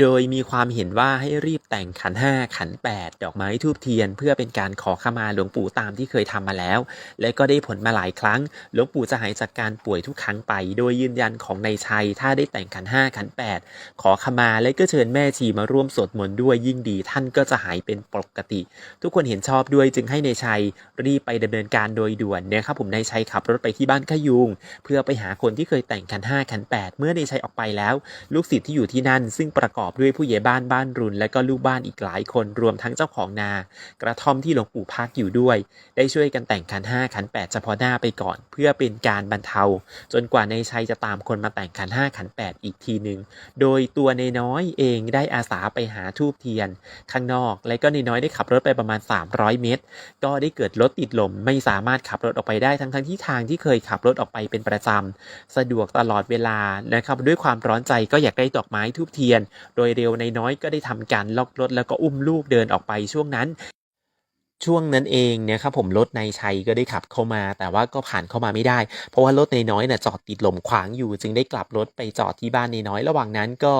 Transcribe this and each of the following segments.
โดยมีความเห็นว่าให้รีบแต่งขันห้าขันแปดดอกไม้ทูบเทียน เพื่อเป็นการขอขมาหลวงปู่ตามที่เคยทำมาแล้ว และก็ได้ผลมาหลายครั้ง หลวงปู่จะหายจากการป่วยทุกครั้งไป โดยยืนยันของนายชัย ถ้าได้แต่งขันห้าขันแปดขอขมาและก็เชิญแม่ชีมาร่วมสวดมนต์ด้วยยิ่งดีท่านก็จะหายเป็นปกติ ทุกคนเห็นชอบด้วยจึงให้นายชัยรีบไปดำเนินการโดยด่วนนะครับผมนายชัยขับรถไปที่บ้านขยุงเพื่อไปหาคนที่เคยแต่งขันห้าขันแปดเมื่อนายชัยออกไปแล้ว ลูกศิษย์ที่อยู่ที่นั่นซึ่งประกอบด้วยผู้ใหญ่บ้านบ้านรุน และก็ลูกบ้านอีกหลายคนรวมทั้งเจ้าของนา กระท่อมที่หลวงปู่พักอยู่ด้วย ได้ช่วยกันแต่งขันห้าขันแปดเฉพาะหน้าไปก่อน เพื่อเป็นการบรรเทา จนกว่าในชัยจะตามคนมาแต่งขันห้าขันแปดอีกทีหนึ่งโดยตัวในน้อยเองได้อาสาไปหาทูบเทียน ข้างนอก และก็ในน้อยได้ขับรถไปประมาณ 300 เมตร ก็ได้เกิดรถติดลมไม่สามารถขับรถออกไปได้ทั้งทั้งที่ทางที่เคยขับรถออกไปเป็นประจำสะดวกตลอดเวลานะครับด้วยความร้อนใจก็อยากได้ดอกไม้ทูบเทียนโดยเร็วในน้อยก็ได้ทำการล็อกรถแล้วก็อุ้มลูกเดินออกไปช่วงนั้น ช่วงนั้นเองเนี่ยครับผมรถนายชัยก็ได้ขับเข้ามา แต่ว่าก็ผ่านเข้ามาไม่ได้ เพราะว่ารถนายน้อยน่ะจอดติดลมขวางอยู่ จึงได้กลับรถไปจอดที่บ้านนายน้อย ระหว่างนั้นก็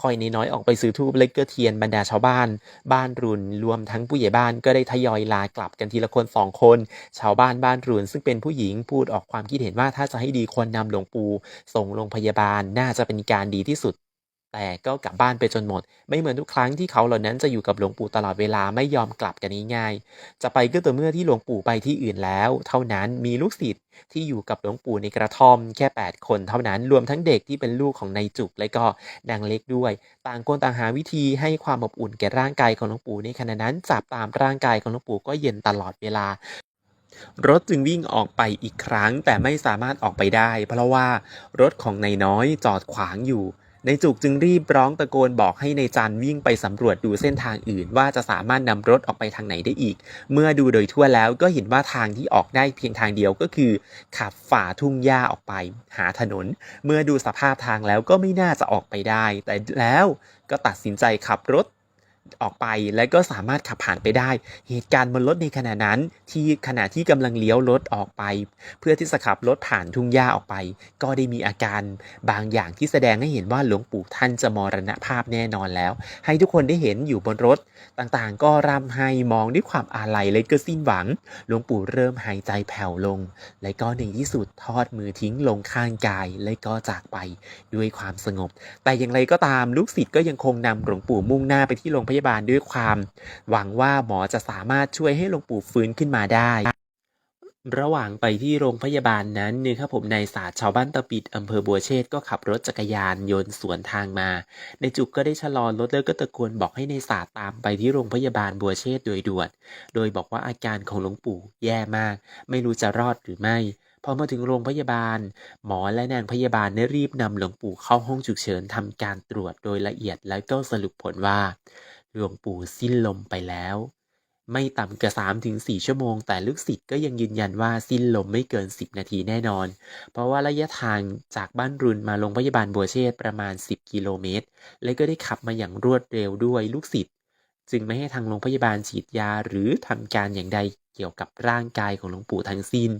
คอยนายน้อยออกไปซื้อทูบเล็กเกอเทียนบรรดาชาวบ้าน บ้านรุนรวมทั้งผู้ใหญ่บ้านก็ได้ทยอยลากลับกันทีละคนสองคน ชาวบ้านบ้านรุนซึ่งเป็นผู้หญิงพูดออกความคิดเห็นว่าถ้าจะให้ดีควรนำหลวงปู่ส่งโรงพยาบาลน่าจะเป็นการดีที่สุด แต่ก็กลับบ้านไปจนหมด ไม่เหมือนทุกครั้งที่เขาเหล่านั้นจะอยู่กับหลวงปู่ตลอดเวลาไม่ยอมกลับกันง่ายๆจะไปก็ต่อเมื่อที่หลวงปู่ไปที่อื่นแล้ว เท่านั้นมีลูกศิษย์ที่อยู่กับหลวงปู่ในกระท่อมแค่ 8 คนเท่านั้นรวมทั้งเด็กที่เป็นลูกของนายจุกและก็นางเล็กด้วย ต่างคนต่างหาวิธีให้ความอบอุ่นแก่ร่างกายของหลวงปู่ในขณะนั้นจับตามร่างกายของหลวงปู่ก็เย็นตลอดเวลารถจึงวิ่งออกไปอีกครั้งแต่ไม่สามารถออกไปได้ เพราะว่ารถของนายน้อยจอดขวางอยู่ นจุกจึงรีบร้องตะโกนบอกให้ในจันวิ่งไปสำรวจดูเส้นทางอื่น ว่าจะสามารถนำรถออกไปทางไหนได้อีก เมื่อดูโดยทั่วแล้วก็เห็นว่าทางที่ออกได้เพียงทางเดียวก็คือ ขับฝ่าทุ่งหญ้าออกไป หาถนน เมื่อดูสภาพทางแล้วก็ไม่น่าจะออกไปได้ แต่แล้วก็ตัดสินใจขับรถ ออกไปและก็สามารถขับผ่านไปได้ เหตุการณ์บนรถในขณะนั้น ที่ขณะที่กำลังเลี้ยวรถออกไป เพื่อที่จะขับรถผ่านทุ่งหญ้าออกไป ก็ได้มีอาการบางอย่างที่แสดงให้เห็นว่าหลวงปู่ท่านจะมรณภาพแน่นอนแล้ว ให้ทุกคนได้เห็นอยู่บนรถต่างๆ ก็ร่ำไห้มองด้วยความอาลัยและก็สิ้นหวัง หลวงปู่เริ่มหายใจแผ่วลง และก็ในที่สุดทอดมือทิ้งลงข้างกายและก็จากไปด้วยความสงบ แต่อย่างไรก็ตามลูกศิษย์ก็ยังคงนำหลวงปู่มุ่งหน้าไปที่โรงพยาบาลด้วยความ หวังว่าหมอจะสามารถช่วยให้หลวงปู่ฟื้นขึ้นมาได้ ระหว่างไปที่โรงพยาบาลนั้นนี่ครับผมนายศาสตร์ชาวบ้านตะปิดอำเภอบัวเชษก็ขับรถจักรยานยนต์สวนทางมา ในจุกก็ได้ชะลอรถแล้วก็ตะโกนบอกให้ในายศาสตร์ตามไปที่โรงพยาบาลบัวเชษโดยด่วน โดยบอกว่าอาการของหลวงปู่แย่มาก ไม่รู้จะรอดหรือไม่พอมาถึงโรงพยาบาล หมอและนางพยาบาลได้รีบนำหลวงปู่เข้าห้องฉุกเฉินทำการตรวจโดยละเอียดแล้วก็สรุปผลว่า หลวงปู่สิ้นลมไปแล้ว ไม่ต่ำกว่า3ถึง4ชั่วโมง แต่ลูกศิษย์ก็ยังยืนยันว่าสิ้นลมไม่เกิน10นาทีแน่นอน เพราะว่าระยะทางจากบ้านรุนมาโรงพยาบาลบัวเชษประมาณ10กิโลเมตร และก็ได้ขับมาอย่างรวดเร็วด้วยลูกศิษย์จึงไม่ให้ทางโรงพยาบาลฉีดยาหรือทำการอย่างใดเกี่ยวกับร่างกายของหลวงปู่ทั้งสิ้น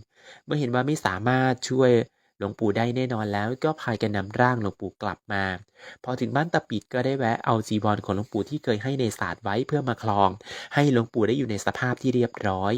เมื่อเห็นว่าไม่สามารถช่วย หลวงปู่ได้แน่นอนแล้วก็พายกันนำร่างหลวงปู่กลับมา พอถึงบ้านตะปิดก็ได้แวะเอาจีวรของหลวงปู่ที่เคยให้ในศาสตร์ไว้เพื่อมาคลอง ให้หลวงปู่ได้อยู่ในสภาพที่เรียบร้อย